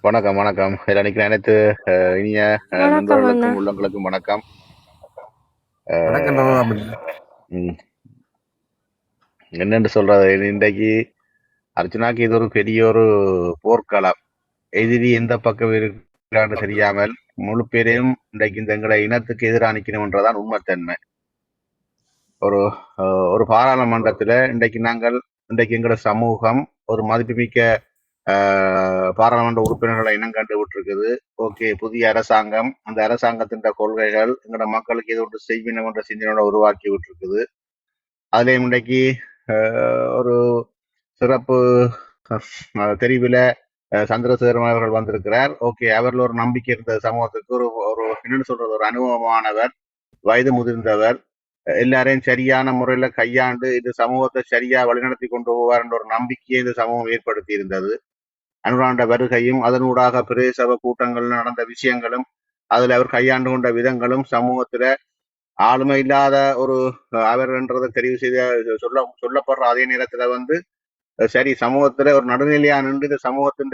வணக்கம் வணக்கம். இதில் அனைத்து இனிய நண்பர்களுக்கும். உள்ளங்களுக்கும் வணக்கம். என்னன்னு சொல்றது? இன்றைக்கு அர்ச்சனாக்கு இது ஒரு பெரிய ஒரு போர்க்களம். எதிரி எந்த பக்கம் இருக்கிறான்னு தெரியாமல் முழு பேரையும் இன்றைக்கு இந்த எங்களை இனத்துக்கு எதிராக நிற்கணும்ன்றதான் உண்மைத்தன்மை. ஒரு ஒரு பாராளுமன்றத்துல இன்றைக்கு நாங்கள் இன்றைக்கு எங்களோட சமூகம் ஒரு மதிப்புமிக்க பாராளுமன்ற உறுப்பினர்களை இனம் கண்டு விட்டுருக்குது ஓகே புதிய அரசாங்கம் அந்த அரசாங்கத்தின் கொள்கைகள் எங்களோட மக்களுக்கு இது ஒன்று செய்வினம் என்ற சிந்தனையோட உருவாக்கி விட்டுருக்குது. அதுலேயும் இன்றைக்கு ஒரு சிறப்பு தெரிவில் சந்திரசேகரன் அவர்கள் வந்திருக்கிறார். ஓகே அவரில் ஒரு நம்பிக்கை இருந்த சமூகத்துக்கு ஒரு ஒரு என்னன்னு சொல்றது ஒரு அனுபவமானவர் வயது முதிர்ந்தவர் எல்லாரையும் சரியான முறையில கையாண்டு இந்த சமூகத்தை சரியா வழிநடத்தி கொண்டு போவார் என்ற ஒரு நம்பிக்கையை இந்த சமூகம் ஏற்படுத்தி இருந்தது. அனுராண்ட வருகையும் அதனூடாக பிரதேசபை கூட்டங்களில் நடந்த விஷயங்களும் அதில் அவர் கையாண்டு கொண்ட விதங்களும் சமூகத்துல ஆளுமை இல்லாத ஒரு அவர் என்றதை தெரிவு செய்த சொல்ல சொல்லப்படுற அதே நேரத்துல வந்து சரி சமூகத்துல ஒரு நடுநிலையா நின்று இந்த சமூகத்தின்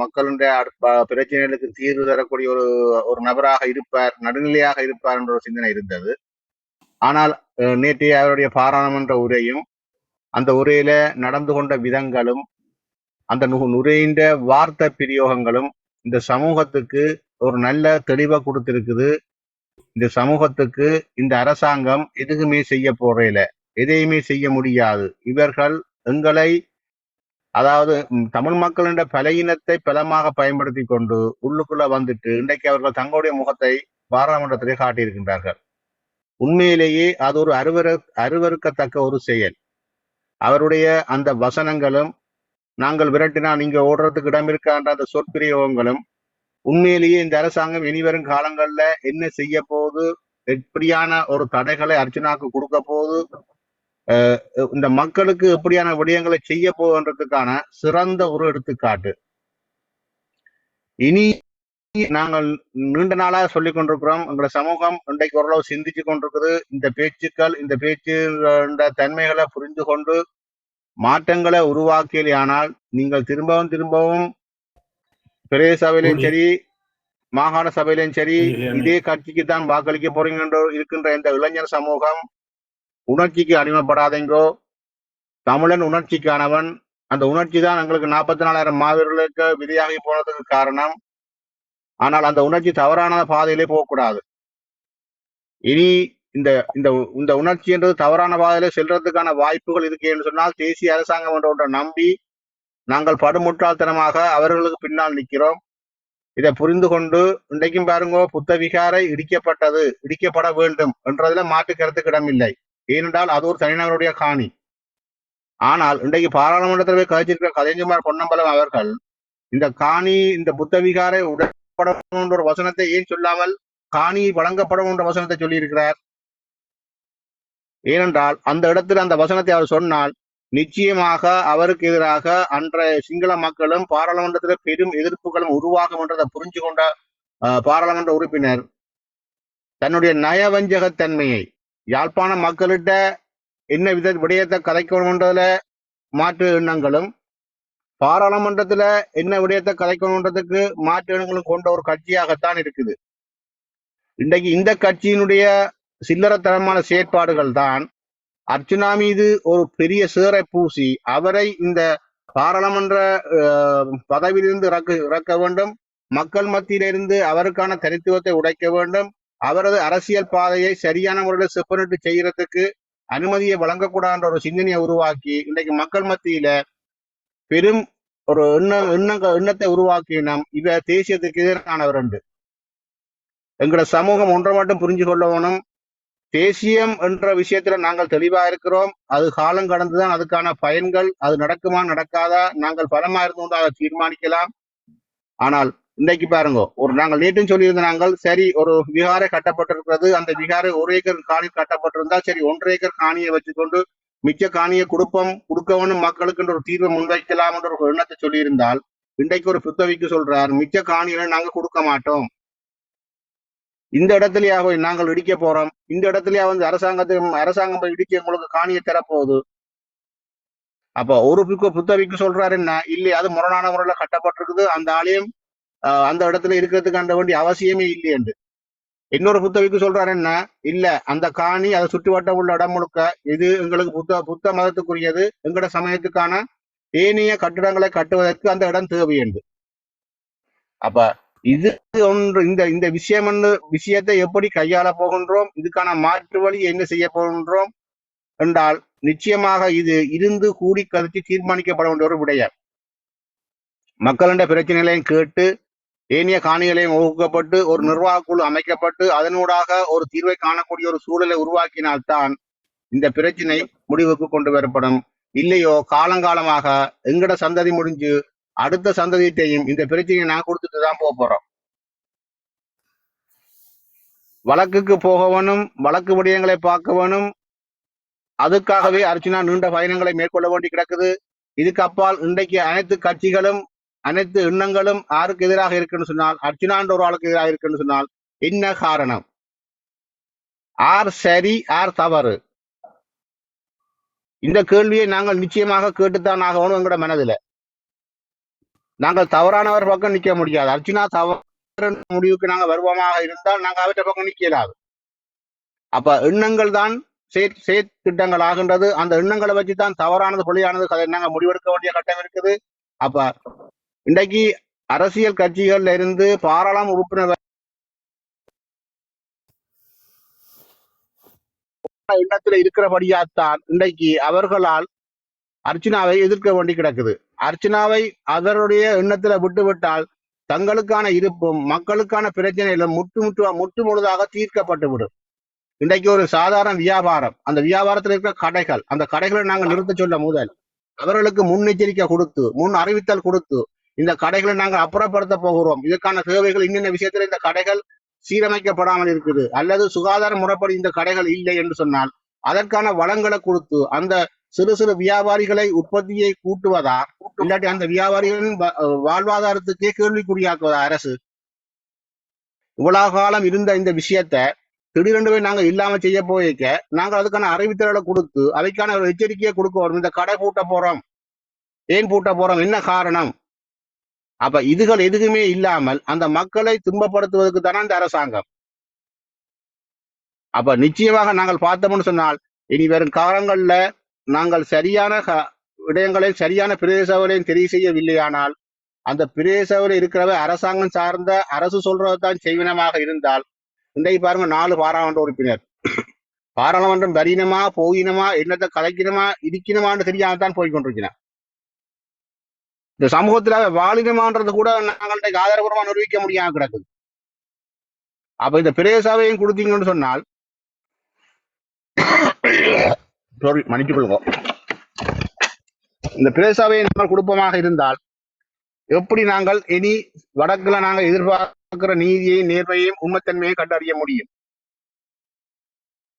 மக்களுடைய பிரச்சனைகளுக்கு தீர்வு தரக்கூடிய ஒரு ஒரு நபராக இருப்பார் நடுநிலையாக இருப்பார் என்ற ஒரு சிந்தனை இருந்தது. ஆனால் நேற்றைய அவருடைய பாராளுமன்ற உரையும் அந்த உரையில நடந்து கொண்ட விதங்களும் அந்த நுரைந்த வார்த்தை பிரயோகங்களும் இந்த சமூகத்துக்கு ஒரு நல்ல தெளிவை கொடுத்திருக்குது. இந்த சமூகத்துக்கு இந்த அரசாங்கம் எதுவுமே செய்ய போறதில்ல எதையுமே செய்ய முடியாது. இவர்கள் எங்களை அதாவது தமிழ் மக்களின் பலையினத்தை பலமாக பயன்படுத்தி கொண்டு உள்ளுக்குள்ள வந்துட்டு இன்றைக்கு அவர்கள் தங்களுடைய முகத்தை பாராளுமன்றத்திலே காட்டியிருக்கின்றார்கள். உண்மையிலேயே அது ஒரு அருவரு அருவருக்கத்தக்க ஒரு செயல். அவருடைய அந்த வசனங்களும் நாங்கள் விரட்டினா நீங்க ஓடுறதுக்கு இடம் இருக்கான்ற அந்த சொற்பிரயோகங்களும் உண்மையிலேயே இந்த அரசாங்கம் இனிவரும் காலங்கள்ல என்ன செய்ய போகுது எப்படியான ஒரு தடைகளை அர்ச்சனாக்கு கொடுக்க போகுது இந்த மக்களுக்கு எப்படியான விடயங்களை செய்ய போகுன்றதுக்கான சிறந்த ஒரு எடுத்துக்காட்டு. இனி நாங்கள் நீண்ட நாளா சொல்லிக் கொண்டிருக்கிறோம் எங்களை சமூகம் இன்றைக்கு ஓரளவு சிந்திச்சு கொண்டிருக்குது. இந்த பேச்சுக்கள் இந்த பேச்சு தன்மைகளை புரிந்து கொண்டு மாற்றங்களை உருவாக்கியானால் நீங்கள் திரும்பவும் திரும்பவும் பிரதேச சபையிலும் சரி மாகாண சபையிலும் சரி இதே கட்சிக்கு தான் வாக்களிக்க போறீங்க என்று இருக்கின்ற இந்த இளைஞர் சமூகம் உணர்ச்சிக்கு அடிமைப்படாதீங்கோ. தமிழன் உணர்ச்சிக்கானவன். அந்த உணர்ச்சி தான் எங்களுக்கு நாற்பத்தி நாலாயிரம் மாவீரர்களுக்கு விதையாகி போனதுக்கு காரணம். ஆனால் அந்த உணர்ச்சி தவறான பாதையிலே போகக்கூடாது. இனி இந்த இந்த இந்த உணர்ச்சி என்றது தவறான பாதையில செல்றதுக்கான வாய்ப்புகள் இருக்கு என்று சொன்னால் தேசிய அரசாங்கம் என்ற ஒன்றை நம்பி நாங்கள் படுமுட்டாள்தனமாக அவர்களுக்கு பின்னால் நிற்கிறோம். இதை புரிந்து கொண்டு இன்றைக்கும் பாருங்க புத்த விகாரை இடிக்கப்பட்டது இடிக்கப்பட வேண்டும் என்றதுல மாற்று கருத்துக்கு இடமில்லை. ஏனென்றால் அது ஒரு தனிநபருடைய காணி. ஆனால் இன்றைக்கு பாராளுமன்றத்தில் போய் கதைச்சிருக்கிற கதைஞமார் பொன்னம்பலம் அவர்கள் இந்த காணி இந்த புத்த விகாரை உடற்படும் என்ற ஒரு வசனத்தை ஏன் சொல்லாமல் காணி வழங்கப்படும் என்ற வசனத்தை சொல்லியிருக்கிறார். ஏனென்றால் அந்த இடத்துல அந்த வசனத்தை அவர் சொன்னால் நிச்சயமாக அவருக்கு எதிராக அன்றைய சிங்கள மக்களும் பாராளுமன்றத்தில் பெரும் எதிர்ப்புகளும் உருவாகும் என்றதை புரிஞ்சு கொண்ட அஹ், பாராளுமன்ற உறுப்பினர். தன்னுடைய நயவஞ்சகத்தன்மையை யாழ்ப்பாண மக்களிட்ட என்ன வித விடயத்தை கதைக்கணும்ன்றதுல மாற்று எண்ணங்களும் பாராளுமன்றத்துல என்ன விடயத்தை கதைக்கணுன்றதுக்கு மாற்று எண்ணங்களும் கொண்ட ஒரு கட்சியாகத்தான் இருக்குது. இன்றைக்கு இந்த கட்சியினுடைய சில்லறத்தனமான செயற்பாடுகள் தான். அர்ச்சுனா மீது ஒரு பெரிய சேரை பூசி அவரை இந்த பாராளுமன்ற அஹ், பதவியிலிருந்து இறக்க இறக்க வேண்டும். மக்கள் மத்தியிலிருந்து அவருக்கான தனித்துவத்தை உடைக்க வேண்டும். அவரது அரசியல் பாதையை சரியான முறையில் செப்பனிட்டு செய்யறதுக்கு அனுமதியை வழங்கக்கூடாதுன்ற ஒரு சிந்தனையை உருவாக்கி இன்றைக்கு மக்கள் மத்தியில பெரும் ஒரு எண்ணம் எண்ணங்க எண்ணத்தை உருவாக்கினோம் இவ தேசியத்துக்கு எதிரானவர் என்று எங்களோட சமூகம் ஒன்றை மட்டும் புரிஞ்சு கொள்ளவனும் தேசியம் என்ற விஷயத்துல நாங்கள் தெளிவா இருக்கிறோம். அது காலம் கடந்துதான் அதுக்கான பயன்கள் அது நடக்குமா நடக்காதா நாங்கள் பலமா இருந்து அதை தீர்மானிக்கலாம். ஆனால் இன்னைக்கு பாருங்க ஒரு நாங்கள் நேற்றும் சொல்லியிருந்த நாங்கள் சரி ஒரு விகாரை கட்டப்பட்டிருக்கிறது அந்த விகாரை ஒரு ஏக்கர் காணி கட்டப்பட்டிருந்தா சரி ஒன்றரை ஏக்கர் காணியை வச்சுக்கொண்டு மிச்ச காணியை கொடுப்போம் கொடுக்கவனும் மக்களுக்கு என்ற ஒரு தீர்வை முன்வைக்கலாம் என்ற ஒரு எண்ணத்தை சொல்லியிருந்தால் இன்றைக்கு ஒரு புத்தவிக்கு சொல்றார் மிச்ச காணிகளை நாங்க கொடுக்க மாட்டோம். இந்த இடத்துலயா போய் நாங்கள் இடிக்க போறோம்? இந்த இடத்துலயா வந்து அரசாங்கத்தை அரசாங்கம் போய் இடிக்க உங்களுக்கு காணியை தரப்போகுது? அப்ப ஒரு பிக்கு புத்தவிக்கு சொல்றாரு என்ன? இல்லை அது முரணான முறையில கட்டப்பட்டிருக்குது. அந்த ஆலயம் அந்த இடத்துல இருக்கிறதுக்கு அந்த வேண்டிய அவசியமே இல்லை என்று. இன்னொரு புத்தவிக்கு சொல்றாரு என்ன? இல்ல அந்த காணி அதை சுற்றுவட்டம் உள்ள இடம் முழுக்க இது எங்களுக்கு புத்த புத்த மதத்துக்குரியது. எங்கட சமயத்துக்கான ஏனைய கட்டிடங்களை கட்டுவதற்கு அந்த இடம் தேவை என்று. அப்ப இது ஒன்று இந்த இந்த விஷயம் விஷயத்தை எப்படி கையாள போகின்றோம் இதுக்கான மாற்று வழி என்ன செய்ய போகின்றோம் என்றால் நிச்சயமாக இது இருந்து கூடி கருத்து தீர்மானிக்கப்பட வேண்டிய ஒரு விடயம். மக்களின் பிரச்சனைகளையும் கேட்டு ஏனைய காணிகளையும் வகுக்கப்பட்டு ஒரு நிர்வாக குழு அமைக்கப்பட்டு அதனூடாக ஒரு தீர்வை காணக்கூடிய ஒரு சூழலை உருவாக்கினால்தான் இந்த பிரச்சனை முடிவுக்கு கொண்டு வரப்படும். இல்லையோ காலங்காலமாக எங்கட சந்ததி முடிஞ்சு அடுத்த சந்ததியிட்டையும் இந்த பிரச்சனையை நான் கொடுத்துட்டு தான் போக போறோம். வழக்குக்கு போகவனும் வழக்கு விடயங்களை பார்க்கவனும் அதுக்காகவே அர்ச்சனா நீண்ட பயணங்களை மேற்கொள்ள வேண்டி கிடக்குது. இதுக்கு அப்பால் இன்றைக்கு அனைத்து கட்சிகளும் அனைத்து எண்ணங்களும் யாருக்கு எதிராக இருக்குன்னு சொன்னால் அர்ச்சனான்ற ஒரு ஆளுக்கு எதிராக இருக்குன்னு சொன்னால் என்ன காரணம்? ஆர் சரி ஆர் தவறு? இந்த கேள்வியை நாங்கள் நிச்சயமாக கேட்டுத்தான் ஆகணும் எங்களோட மனதில. நாங்கள் தவறானவர் பக்கம் நிற்க முடியாது. அர்ச்சனா தவறு முடிவுக்கு நாங்க வருவமாக இருந்தால் நாங்க அவற்றை பக்கம் நிக்கலாது. அப்ப எண்ணங்கள் தான் செயற் செயற்திட்டங்கள் ஆகின்றது. அந்த எண்ணங்களை வச்சு தான் தவறானது பொழியானது அதை நாங்க முடிவெடுக்க வேண்டிய கட்டம் இருக்குது. அப்ப இன்றைக்கு அரசியல் கட்சிகள்ல இருந்து பாராளுமன்ற உறுப்பினர் எண்ணத்துல இருக்கிறபடியாத்தான் இன்றைக்கு அவர்களால் அர்ச்சனாவை எதிர்க்க வேண்டி கிடக்குது. அர்ச்சனாவை அவருடைய எண்ணத்துல விட்டுவிட்டால் தங்களுக்கான இருப்பும் மக்களுக்கான பிரச்சனைகளும் முட்டு முட்டு முட்டு முழுதாக தீர்க்கப்பட்டு விடும். இன்றைக்கு ஒரு சாதாரண வியாபாரம். அந்த வியாபாரத்தில் இருக்கிற கடைகள் அந்த கடைகளை நாங்கள் நிறுத்த சொல்ல முதல். அவர்களுக்கு முன்னெச்சரிக்கை கொடுத்து முன் அறிவித்தல் கொடுத்து இந்த கடைகளை நாங்கள் அப்புறப்படுத்த போகிறோம். இதற்கான தேவைகள் இன்னென்ன விஷயத்துல இந்த கடைகள் சீரமைக்கப்படாமல் இருக்குது. அல்லது சுகாதார முறைப்படி இந்த கடைகள் இல்லை என்று சொன்னால் அதற்கான வளங்களை கொடுத்து அந்த சிறு சிறு வியாபாரிகளை உற்பத்தியை கூட்டுவதா? இல்லாட்டி அந்த வியாபாரிகளின் வாழ்வாதாரத்துக்கே கேள்விக்குறியாக்குவதா அரசு? இவ்வளவு காலம் இருந்த இந்த விஷயத்த திடீரென்று போய் நாங்க இல்லாம செய்ய போயிருக்க நாங்கள் அதுக்கான அறிவித்தலை கொடுத்து அவைக்கான ஒரு எச்சரிக்கையை கொடுக்க வரும். இந்த கடை பூட்ட போறோம். ஏன் பூட்ட போறோம். என்ன காரணம்? அப்ப இதுகள் எதுவுமே இல்லாமல் அந்த மக்களை துன்பப்படுத்துவதற்கு தானே இந்த அரசாங்கம். அப்ப நிச்சயமாக நாங்கள் பார்த்தோம்னு சொன்னால் இனி வரும் காலங்கள்ல நாங்கள் சரியான க- விடயங்களை சரியான பிரதேசவரையும் தெரிவு செய்யவில்லையானால் அந்த பிரதேசவில் இருக்கிறவ அரசாங்கம் சார்ந்த அரசு சொல்றதுதான் செய்வினமாக இருந்தால் இன்றைக்கு பாருங்க நாலு பாராளுமன்ற உறுப்பினர். பாராளுமன்றம் வரினமா போயினமா என்னத்தை கலைக்கணுமா இடிக்கணுமான்னு தெரியாம தான் போய் கொண்டிருக்கிறேன் இந்த சமூகத்துல வாலினமான்றது கூட நாங்கள் இன்றைக்கு ஆதாரபூர்வமா நிரூபிக்க முடியாம கிடக்குது. அப்ப இந்த பிரதேசாவையும் கொடுத்தீங்கன்னு சொன்னால் சாரி மன்னித்துக் கொள்வோம் இந்த பிரேசாவை நாங்கள் குடும்பமாக இருந்தால் எப்படி நாங்கள் இனி வடக்குல நாங்கள் எதிர்பார்க்கிற நீதியையும் நேர்மையையும் உண்மைத்தன்மையையும் கண்டறிய முடியும்?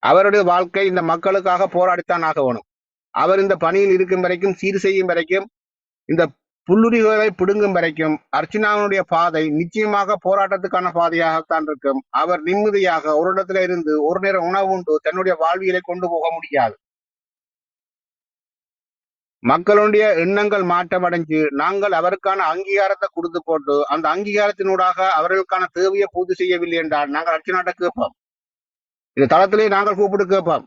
அவருடைய வாழ்க்கை இந்த மக்களுக்காக போராடித்தான் ஆக வேணும். அவர் இந்த பணியில் இருக்கும் வரைக்கும் சீர் செய்யும் வரைக்கும் இந்த புல்லுரிகளை பிடுங்கும் வரைக்கும் அர்ச்சனாவினுடைய பாதை நிச்சயமாக போராட்டத்துக்கான பாதையாகத்தான் இருக்கும். அவர் நிம்மதியாக ஒரு இடத்துல இருந்து ஒரு நேரம் உணவு உண்டு தன்னுடைய வாழ்வியலை கொண்டு போக முடியாது. மக்களுடைய எண்ணங்கள் மாற்றமடைஞ்சு நாங்கள் அவருக்கான அங்கீகாரத்தை கொடுத்து போட்டு அந்த அங்கீகாரத்தினூடாக அவர்களுக்கான தேவையை பூர்த்தி செய்யவில்லை என்றால் நாங்கள் அர்ச்சனாட்ட கேட்போம். இந்த தளத்திலே நாங்கள் கூப்பிட்டு கேட்போம்.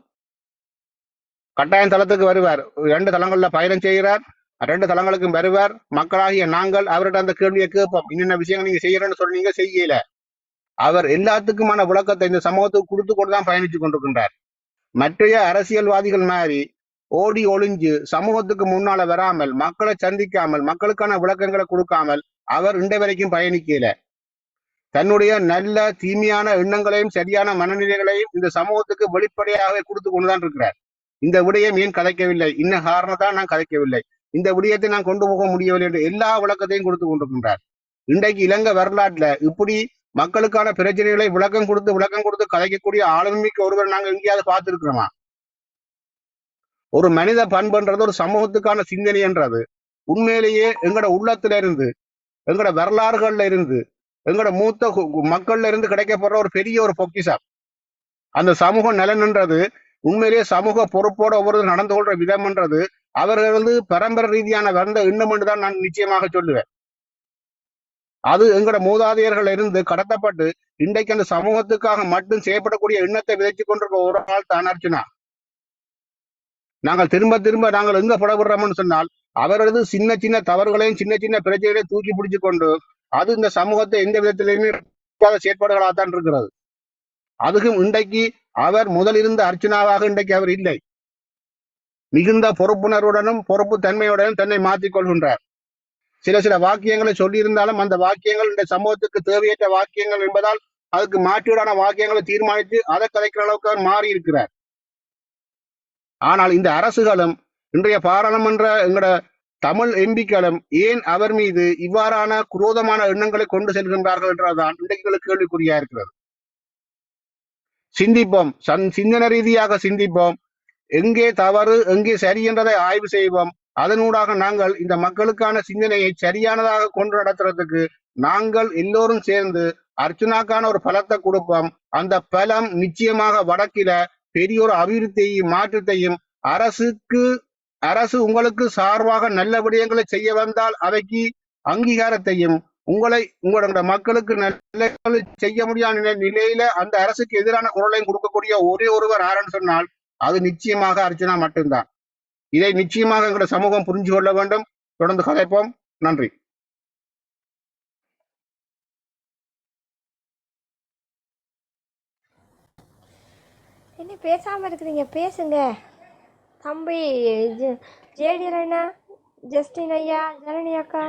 கட்டாயம் தளத்துக்கு வருவார். ரெண்டு தளங்கள்ல பயணம் செய்கிறார். ரெண்டு தளங்களுக்கும் வருவார். மக்களாகிய நாங்கள் அவர்கிட்ட அந்த கேள்வியை கேட்போம். என்னென்ன விஷயங்கள் நீங்க செய்யறேன்னு சொன்னீங்க செய்யல. அவர் எல்லாத்துக்குமான விளக்கத்தை இந்த சமூகத்துக்கு கொடுத்து கொண்டுதான் பயணிச்சு கொண்டிருக்கின்றார். மற்றைய அரசியல்வாதிகள் மாதிரி ஓடி ஒளிஞ்சு சமூகத்துக்கு முன்னால வராமல் மக்களை சந்திக்காமல் மக்களுக்கான விளக்கங்களை கொடுக்காமல் அவர் இன்றை வரைக்கும் பயணிக்கல. தன்னுடைய நல்ல தீமையான எண்ணங்களையும் சரியான மனநிலைகளையும் இந்த சமூகத்துக்கு வெளிப்படையாகவே கொடுத்து கொண்டுதான் இருக்கிறார். இந்த விடயம் ஏன் கதைக்கவில்லை இன்ன காரணத்தான் நான் கதைக்கவில்லை இந்த விடயத்தை நான் கொண்டு போக முடியவில்லை என்று எல்லா விளக்கத்தையும் கொடுத்து கொண்டிருக்கின்றார். இன்றைக்கு இலங்கை வரலாற்றுல இப்படி மக்களுக்கான பிரச்சனைகளை விளக்கம் கொடுத்து விளக்கம் கொடுத்து கதைக்கக்கூடிய ஆளுமைக்கு ஒருவர் நாங்க எங்கேயாவது பார்த்திருக்கிறோமா? ஒரு மனித பண்புன்றது ஒரு சமூகத்துக்கான சிந்தனைன்றது உண்மையிலேயே எங்கட உள்ளத்துல இருந்து எங்கட வரலாறுகள்ல இருந்து எங்கட மூத்த மக்கள்ல இருந்து கிடைக்கப்படுற ஒரு பெரிய ஒரு பொக்கிஷம். அந்த சமூக நலன்ன்றது உண்மையிலேயே சமூக பொறுப்போட ஒவ்வொரு நடந்து கொள்ற விதம்ன்றது அவர்கள் வந்து பரம்பரை ரீதியான வந்த எண்ணம் என்று தான் நான் நிச்சயமாக சொல்லுவேன். அது எங்கட மூதாதையர்கள் இருந்து கடத்தப்பட்டு இன்றைக்கு அந்த சமூகத்துக்காக மட்டும் செய்யப்படக்கூடிய எண்ணத்தை விதைச்சு கொண்டிருக்க ஒரு ஆள் தான் அர்ச்சனா நாங்கள் திரும்ப திரும்ப நாங்கள் எங்க புடப்படுறோம்னு சொன்னால் அவரது சின்ன சின்ன தவறுகளையும் சின்ன சின்ன பிரச்சனைகளையும் தூக்கி பிடிச்சு கொண்டு அது இந்த சமூகத்தை எந்த விதத்திலையுமே செயற்பாடுகளாகத்தான் இருக்கிறது. அதுக்கும் இன்றைக்கு அவர் முதல் இருந்த அர்ச்சனாவாக இன்றைக்கு அவர் இல்லை. மிகுந்த பொறுப்புணர்வுடனும் பொறுப்பு தன்மையுடனும் தன்னை மாற்றிக் கொள்கின்றார். சில சில வாக்கியங்களை சொல்லியிருந்தாலும் அந்த வாக்கியங்கள் இந்த சமூகத்துக்கு தேவையற்ற வாக்கியங்கள் என்பதால் அதுக்கு மாற்றீடான வாக்கியங்களை தீர்மானித்து அதை கதைக்கிற அளவுக்கு அவர் மாறி இருக்கிறார் ஆனால் இந்த அரசுகளும் இன்றைய பாராளுமன்ற எங்கட தமிழ் எம்பிக்களும் ஏன் அவர் மீது இவ்வாறான குரோதமான எண்ணங்களை கொண்டு செல்கின்றார்கள் என்றதான் இன்றைக்கு கேள்விக்குறியா இருக்கிறது. சிந்திப்போம். சன் சிந்தன ரீதியாக சிந்திப்போம். எங்கே தவறு எங்கே சரி என்றதை ஆய்வு செய்வோம். அதனூடாக நாங்கள் இந்த மக்களுக்கான சிந்தனையை சரியானதாக கொண்டு நடத்துறதுக்கு நாங்கள் எல்லோரும் சேர்ந்து அர்ச்சனாக்கான ஒரு பலத்தை கொடுப்போம். அந்த பலம் நிச்சயமாக வடக்கில பெரியோர் அபிவிருத்தியையும் மாற்றத்தையும் அரசுக்கு அரசு உங்களுக்கு சார்பாக நல்ல விடயங்களை செய்ய வந்தால் அவைக்கு அங்கீகாரத்தையும் உங்களை உங்களோட மக்களுக்கு நல்ல செய்ய முடியாத நிலையில அந்த அரசுக்கு எதிரான குரலையும் கொடுக்கக்கூடிய ஒரே ஒருவர் யாருன்னு சொன்னால் அது நிச்சயமாக அர்ச்சனா மட்டும்தான். இதை நிச்சயமாக எங்களோட சமூகம் புரிஞ்சு கொள்ள வேண்டும். தொடர்ந்து கதைப்போம். நன்றி. என்ன பேசாமல் இருக்கிறீங்க பேசுங்க. தம்பி ஜெ- ஜேடியர் அண்ணா ஜஸ்டின் ஐயா ஜனனி அக்கா.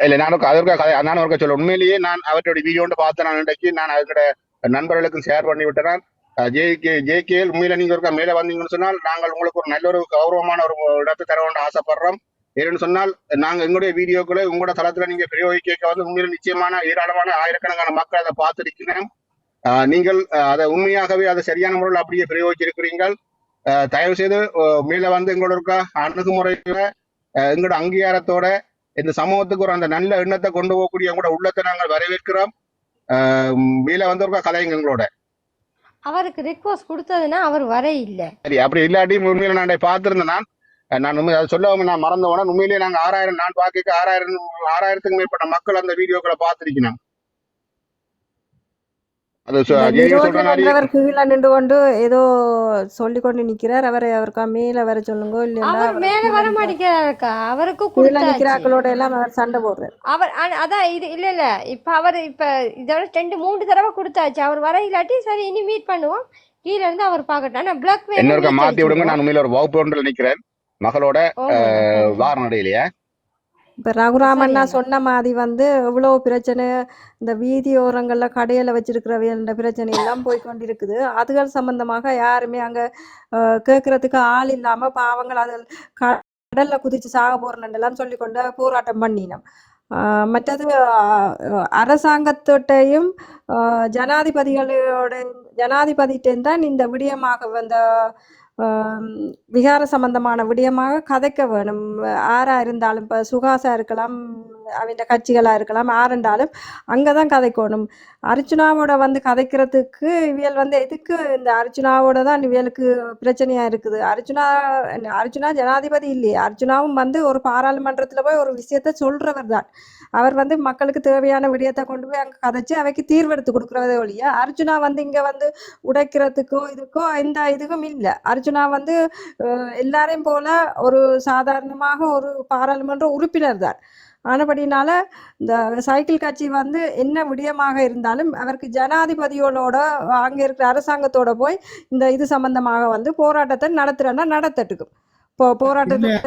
இல்ல நானும் அதற்காக கதை நானும் இருக்க சொல்ல உண்மையிலேயே நான் அவருடைய வீடியோ பார்த்து பார்த்தேன் நான் இன்றைக்கு நான் அவர்களோட நண்பர்களுக்கும் ஷேர் பண்ணி விட்டேன் ஜே கே ஜே கே உண்மையில நீங்க இருக்க மேலே வந்தீங்கன்னு சொன்னால் நாங்கள் உங்களுக்கு ஒரு நல்ல ஒரு கௌரவமான ஒரு இடத்தை தர வேண்டும் ஆசைப்படுறோம். ஏன்னு சொன்னால் நாங்க எங்களுடைய வீடியோக்களை உங்களோட தளத்துல நீங்க பிரயோகிக்க வந்து உண்மையில நிச்சயமான ஏராளமான ஆயிரக்கணக்கான மக்கள் அதை பார்த்திருக்கிறேன். நீங்கள் அதை உண்மையாகவே அதை சரியான முறையில் அப்படியே பிரயோகிச்சிருக்கிறீர்கள் தயவு செய்து மேல வந்து எங்களோட இருக்க அணுகுமுறையில எங்களோட அங்கீகாரத்தோட இந்த சமூகத்துக்கு ஒரு அந்த நல்ல எண்ணத்தை கொண்டு போகக்கூடிய உங்களோட உள்ளத்தை நாங்கள் வரவேற்கிறோம். மேல வந்து ஒரு கலைங்க எங்களோட? அவருக்கு ரிக்வஸ்ட் கொடுத்ததுன்னா அவர் வர இல்லை. சரி அப்படி இல்லாட்டி உண்மையில நான் பார்த்திருந்தேன் நான். நான் உண்மை அதை சொல்லாம நான் மறந்த உடனே உண்மையிலேயே நாங்க ஆறாயிரம் நான் பார்க்க ஆறாயிரம் ஆறாயிரத்துக்கு மேற்பட்ட மக்கள் அந்த வீடியோக்களை பார்த்திருக்கணும் நின்று கொண்டு ஏதோ சொல்லி கொண்டு நிக்கிறார். அவரை அவருக்கா மேல வர சொல்லுங்க அவரை மேல வர மாட்டேங்கிறாருக்கா? அவருக்கு கீழே நிக்கிறாக்களோட எல்லாம் அவர் சண்டை போடுறாரு. அவர் அதான் இது இல்ல இல்ல. இப்ப அவர் இப்ப இதோட ரெண்டு மூணு தடவை கொடுத்தாச்சு. அவர் வர இல்லாட்டி சரி இனி மீட் பண்ணுவோம். கீழ இருந்து அவர் பார்க்கட்டும். ஆனா பிளாக் மாத்தி விடுங்க. நான் உண்மையில ஒரு வகுப்பு ஒன்றில் நிக்கிறேன். மகளோட வார நடையிலேயே இப்ப ரகுராமண்ணா. சொன்ன மாதிரி வந்து எவ்வளவு பிரச்சனை இந்த வீதி ஓரங்கள்ல கடையில வச்சிருக்கிறவங்க பிரச்சனை எல்லாம் போய் கொண்டிருக்குது. அதுகள் சம்பந்தமாக யாருமே அங்க அஹ், கேட்கறதுக்கு ஆள் இல்லாம பாவங்கள் அது கடல்ல குதிச்சு சாக போறேன்னு சொல்லி கொண்டு போராட்டம் பண்ணினோம். ஆஹ் மற்றது அரசாங்கத்தோட்டையும் ஆஹ் ஜனாதிபதிகளோட ஜனாதிபதிகிட்ட தான் இந்த விடயமாக வந்த விகார சம்பந்தமான விடயமாக கதைக்க வேணும். ஆறாக இருந்தாலும் இப்போ சுகாசா இருக்கலாம் அவன் கட்சிகளாக இருக்கலாம் ஆறுண்டாலும் அங்கே தான் கதைக்கணும். அர்ச்சுனாவோட வந்து கதைக்கிறதுக்கு இவியல் வந்து எதுக்கு இந்த அர்ச்சுனாவோட தான் இவியலுக்கு பிரச்சனையாக இருக்குது? அர்ச்சுனா அர்ச்சுனா ஜனாதிபதி இல்லையே. அர்ச்சுனாவும் வந்து ஒரு பாராளுமன்றத்தில் போய் ஒரு விஷயத்த சொல்கிறவர் தான். அவர் வந்து மக்களுக்கு தேவையான விடயத்தை கொண்டு போய் அங்கே கதைச்சு அவைக்கு தீர்வெடுத்து கொடுக்குறதே ஒழிய அர்ஜுனா வந்து இங்கே வந்து உடைக்கிறதுக்கோ இதுக்கோ எந்த இதுக்கும் இல்லை. அர்ஜுனா வந்து அஹ், எல்லாரையும் போல ஒரு சாதாரணமாக ஒரு பாராளுமன்ற உறுப்பினர் தான். ஆனபடினால இந்த சைக்கிள் கட்சி வந்து என்ன விடயமாக இருந்தாலும் அவருக்கு ஜனாதிபதியோட அங்கே இருக்கிற அரசாங்கத்தோட போய் இந்த இது சம்பந்தமாக வந்து போராட்டத்தை நடத்துறேன்னா நடத்தட்டுக்கும். இப்போ போராட்டத்துக்கு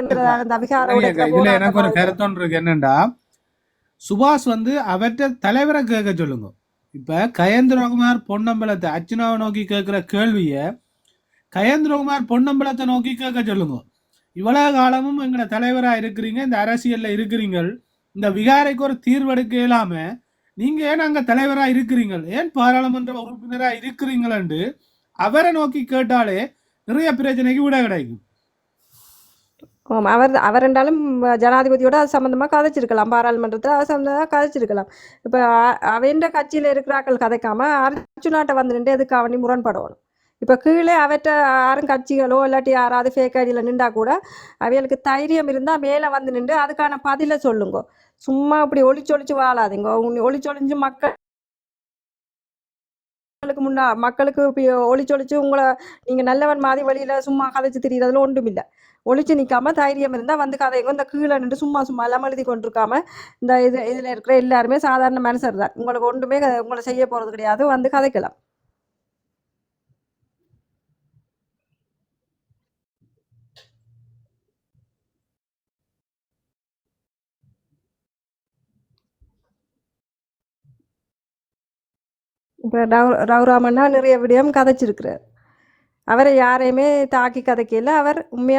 எனக்கு ஒரு கருத்தொன்று இருக்கு. என்னண்டா சுபாஷ் வந்து அவற்றை தலைவரை கேட்க சொல்லுங்க. இப்ப கயேந்திரகுமார் பொன்னம்பலத்தை அர்ச்சனாவை நோக்கி கேட்கிற கேள்விய கயேந்திரகுமார் பொன்னம்பலத்தை நோக்கி கேட்க சொல்லுங்க. இவ்வளவு காலமும் எங்களோட தலைவராக இருக்கிறீங்க இந்த அரசியல்ல இருக்கிறீங்கள் இந்த விகாரைக்கு ஒரு தீர்வெடுக்க இயலாம நீங்க ஏன் அங்க தலைவரா இருக்கிறீங்கள்? ஏன் பாராளுமன்ற உறுப்பினரா என்று அவரை நோக்கி கேட்டாலே நிறைய பிரச்சனைக்கு விட கிடைக்கும். ஆமா, அவர் அவர் என்றாலும் ஜனாதிபதியோட அது சம்மந்தமாக கதைச்சிருக்கலாம் பாராளுமன்றத்தில் அது சம்மந்தமாக கதைச்சிருக்கலாம். இப்போ அவன்ற கட்சியில் இருக்கிறாக்கள் கதைக்காம அர்ஜுனாட்ட வந்து நின்று எதுக்கு அவனி முரண்படணும்? இப்போ கீழே அவற்ற யாரும் கட்சிகளோ இல்லாட்டி யாராவது ஃபேக் ஐடியில் நின்றா கூட அவைகளுக்கு தைரியம் இருந்தால் மேலே வந்து நின்று அதுக்கான பதிலை சொல்லுங்க. சும்மா இப்படி ஒளிச்சொழிச்சு ஒளிச்சு வாழாதீங்க உங்க மக்கள் மக்களுக்கு முன்னா மக்களுக்கு இப்ப உங்களை நீங்கள் நல்லவன் மாதிரி வழியில் சும்மா கதைச்சு தெரியுறதுல ஒன்றும் இல்லை ஒழிச்சு நிற்காம தைரியம் இருந்தால் வந்து கதைங்க. இந்த கீழே நின்று சும்மா சும்மா எல்லாம் எழுதி கொண்டிருக்காம இந்த இது இதில் இருக்கிற எல்லாருமே சாதாரண மனுஷர் தான் உங்களுக்கு ஒன்றுமே உங்களை செய்ய போகிறது கிடையாது. வந்து கதைக்கலாம். இப்போ ரவு ரவுராமன்னா நிறைய விடயம் கதைச்சிருக்கிறார். அவரை யாரையுமே தாக்கி கதைக்கல அவர் உண்மையாக